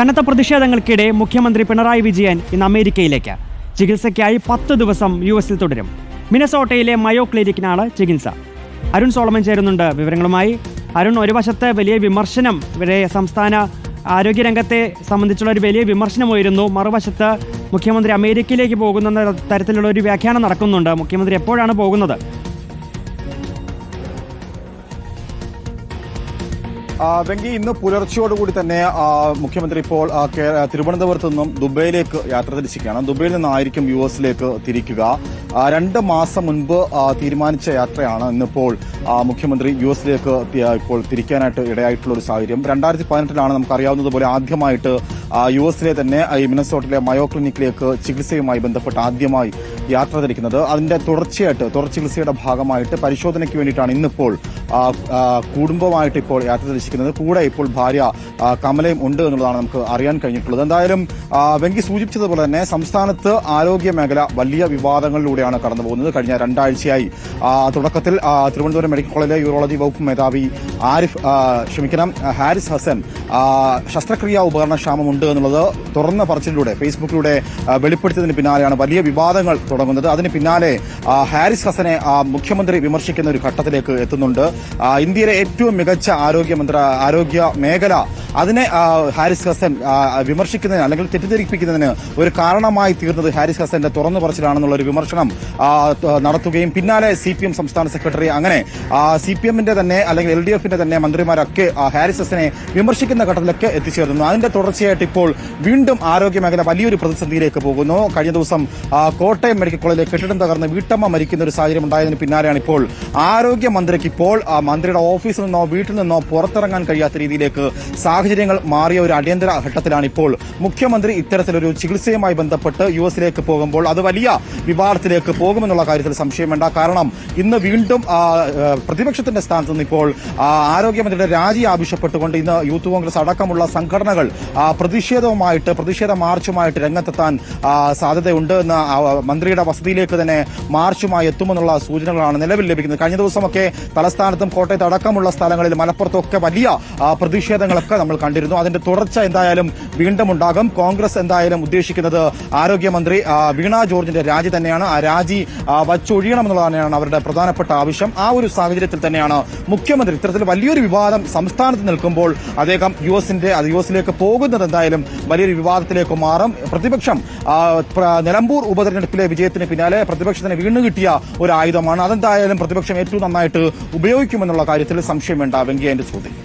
കനത്ത പ്രതിഷേധങ്ങൾക്കിടെ മുഖ്യമന്ത്രി പിണറായി വിജയൻ ഇന്ന് അമേരിക്കയിലേക്ക്. ചികിത്സയ്ക്കായി പത്ത് ദിവസം യു എസിൽ തുടരും. മിനസോട്ടയിലെ മയോ ക്ലിനിക്കിനാണ് ചികിത്സ. അരുൺ സോളമൻ ചേരുന്നുണ്ട് വിവരങ്ങളുമായി. അരുൺ ഒരു വശത്ത് വലിയ വിമർശനം ഇവിടെ സംസ്ഥാന ആരോഗ്യരംഗത്തെ സംബന്ധിച്ചുള്ള ഒരു വലിയ വിമർശനമായിരുന്നു. മറുവശത്ത് മുഖ്യമന്ത്രി അമേരിക്കയിലേക്ക് പോകുന്ന തരത്തിലുള്ള ഒരു വ്യാഖ്യാനം നടക്കുന്നുണ്ട്. മുഖ്യമന്ത്രി എപ്പോഴാണ് പോകുന്നത്? വെങ്കി ഇന്ന് പുലർച്ചയോടുകൂടി തന്നെ മുഖ്യമന്ത്രി ഇപ്പോൾ തിരുവനന്തപുരത്ത് നിന്നും ദുബൈയിലേക്ക് യാത്ര തിരിച്ചിരിക്കുകയാണ്. ദുബൈയിൽ നിന്നായിരിക്കും യു എസിലേക്ക് തിരിക്കുക. രണ്ട് മാസം മുൻപ് തീരുമാനിച്ച യാത്രയാണ് ഇന്നിപ്പോൾ മുഖ്യമന്ത്രി യു എസിലേക്ക് ഇപ്പോൾ തിരിക്കാനായിട്ട് ഇടയായിട്ടുള്ള ഒരു സാഹചര്യം. രണ്ടായിരത്തി പതിനെട്ടിലാണ് നമുക്കറിയാവുന്നതുപോലെ ആദ്യമായിട്ട് യു എസിലെ തന്നെ ഈ മിനസോട്ടിലെ മയോ ക്ലിനിക്കിലേക്ക് ചികിത്സയുമായി ബന്ധപ്പെട്ട് ആദ്യമായി യാത്ര തിരിക്കുന്നത്. അതിന്റെ തുടർച്ചയായിട്ട് തുടർ ചികിത്സയുടെ ഭാഗമായിട്ട് പരിശോധനയ്ക്ക് വേണ്ടിയിട്ടാണ് ഇന്നിപ്പോൾ കുടുംബമായിട്ട് ഇപ്പോൾ യാത്ര തിരിച്ചിരിക്കുന്നത്. കൂടെ ഇപ്പോൾ ഭാര്യ കമലയും ഉണ്ട് എന്നുള്ളതാണ് നമുക്ക് അറിയാൻ കഴിഞ്ഞിട്ടുള്ളത്. എന്തായാലും വെങ്കി സൂചിപ്പിച്ചതുപോലെ തന്നെ സംസ്ഥാനത്ത് ആരോഗ്യ മേഖല വലിയ വിവാദങ്ങളിലൂടെയാണ് കടന്നുപോകുന്നത്. കഴിഞ്ഞ രണ്ടാഴ്ചയായി തുടക്കത്തിൽ തിരുവനന്തപുരം മെഡിക്കൽ കോളേജിലെ യൂറോളജി വകുപ്പ് മേധാവി ആരിഫ് ക്ഷമിക്കണം ഹാരിസ് ഹസൻ ശസ്ത്രക്രിയാ ഉപകരണ ക്ഷാമമുണ്ട് എന്നുള്ളത് തുറന്ന പറച്ചിലൂടെ ഫേസ്ബുക്കിലൂടെ വെളിപ്പെടുത്തിയതിന് പിന്നാലെയാണ് വലിയ വിവാദങ്ങൾ തുടങ്ങുന്നത്. അതിന് പിന്നാലെ ഹാരിസ് ഹസനെ മുഖ്യമന്ത്രി വിമർശിക്കുന്ന ഒരു ഘട്ടത്തിലേക്ക് എത്തുന്നുണ്ട്. ഇന്ത്യയിലെ ഏറ്റവും മികച്ച ആരോഗ്യ മന്ത്ര ആരോഗ്യ മേഖല അതിനെ ഹാരിസ് ഹസൻ വിമർശിക്കുന്നതിന് അല്ലെങ്കിൽ തെറ്റിദ്ധരിപ്പിക്കുന്നതിന് ഒരു കാരണമായി തീർന്നത് ഹാരിസ് ഹസന്റെ തുറന്നു പറച്ചിലാണെന്നുള്ള ഒരു വിമർശനം നടത്തുകയും പിന്നാലെ സി പി എം സംസ്ഥാന സെക്രട്ടറി അങ്ങനെ സി പി എമ്മിന്റെ തന്നെ അല്ലെങ്കിൽ എൽ ഡി എഫിന്റെ തന്നെ മന്ത്രിമാരൊക്കെ ഹാരിസ് ഹസനെ വിമർശിക്കുന്ന ഘട്ടത്തിലൊക്കെ എത്തിച്ചേർന്നു. അതിന്റെ തുടർച്ചയായിട്ട് ഇപ്പോൾ വീണ്ടും ആരോഗ്യ മേഖല വലിയൊരു പ്രതിസന്ധിയിലേക്ക് പോകുന്നു. കഴിഞ്ഞ ദിവസം കോട്ടയം മെഡിക്കൽ കോളേജിലെ കെട്ടിടം തകർന്ന് വീട്ടമ്മ മരിക്കുന്ന ഒരു സാഹചര്യം ഉണ്ടായതിന് പിന്നാലെയാണ് ഇപ്പോൾ ആരോഗ്യമന്ത്രിക്ക് ഇപ്പോൾ മന്ത്രിയുടെ ഓഫീസിൽ നിന്നോ വീട്ടിൽ നിന്നോ പുറത്തിറങ്ങാൻ കഴിയാത്ത രീതിയിലേക്ക് സാഹചര്യങ്ങൾ മാറിയ ഒരു അടിയന്തര ഘട്ടത്തിലാണ് ഇപ്പോൾ. മുഖ്യമന്ത്രി ഇത്തരത്തിലൊരു ചികിത്സയുമായി ബന്ധപ്പെട്ട് യു എസിലേക്ക് പോകുമ്പോൾ അത് വലിയ വിവാദത്തിലേക്ക് പോകുമെന്നുള്ള കാര്യത്തിൽ സംശയം വേണ്ട. കാരണം ഇന്ന് വീണ്ടും പ്രതിപക്ഷത്തിന്റെ സ്ഥാനത്ത് നിന്ന് ഇപ്പോൾ ആരോഗ്യമന്ത്രിയുടെ രാജി ആവശ്യപ്പെട്ടുകൊണ്ട് ഇന്ന് യൂത്ത് കോൺഗ്രസ് അടക്കമുള്ള സംഘടനകൾ പ്രതിഷേധവുമായിട്ട് പ്രതിഷേധ മാർച്ചുമായിട്ട് രംഗത്തെത്താൻ സാധ്യതയുണ്ട് എന്ന മന്ത്രിയുടെ വസതിയിലേക്ക് തന്നെ മാർച്ചുമായി എത്തുമെന്നുള്ള സൂചനകളാണ് നിലവിൽ ലഭിക്കുന്നത്. കഴിഞ്ഞ ദിവസമൊക്കെ തലസ്ഥാനത്തും കോട്ടയത്ത് അടക്കമുള്ള സ്ഥലങ്ങളിൽ മലപ്പുറത്തൊക്കെ വലിയ പ്രതിഷേധങ്ങളൊക്കെ നമ്മൾ കണ്ടിരുന്നു. അതിന്റെ തുടർച്ച എന്തായാലും വീണ്ടും ഉണ്ടാകും. കോൺഗ്രസ് എന്തായാലും ഉദ്ദേശിക്കുന്നത് ആരോഗ്യമന്ത്രി വീണ ജോർജിന്റെ രാജി തന്നെയാണ്. ആ രാജി വച്ചൊഴിയണമെന്നുള്ളതാണ് അവരുടെ പ്രധാനപ്പെട്ട ആവശ്യം. ആ ഒരു സാഹചര്യത്തിൽ തന്നെയാണ് മുഖ്യമന്ത്രി ഇത്തരത്തിൽ വലിയൊരു വിവാദം സംസ്ഥാനത്ത് നിൽക്കുമ്പോൾ അദ്ദേഹം യു എസിന്റെ യു എസിലേക്ക് പോകുന്നത് എന്തായാലും വലിയൊരു വിവാദത്തിലേക്ക് മാറും. പ്രതിപക്ഷം നിലമ്പൂർ ഉപതെരഞ്ഞെടുപ്പിലെ വിജയത്തിന് പിന്നാലെ പ്രതിപക്ഷത്തിന് വീണ്ടും കിട്ടിയ ഒരു ആയുധമാണ്. അതെന്തായാലും പ്രതിപക്ഷം ഏറ്റവും നന്നായിട്ട് ഉപയോഗിക്കുമെന്നുള്ള കാര്യത്തിൽ സംശയം വേണ്ട വെങ്കയ്യന്റെ ചോദ്യം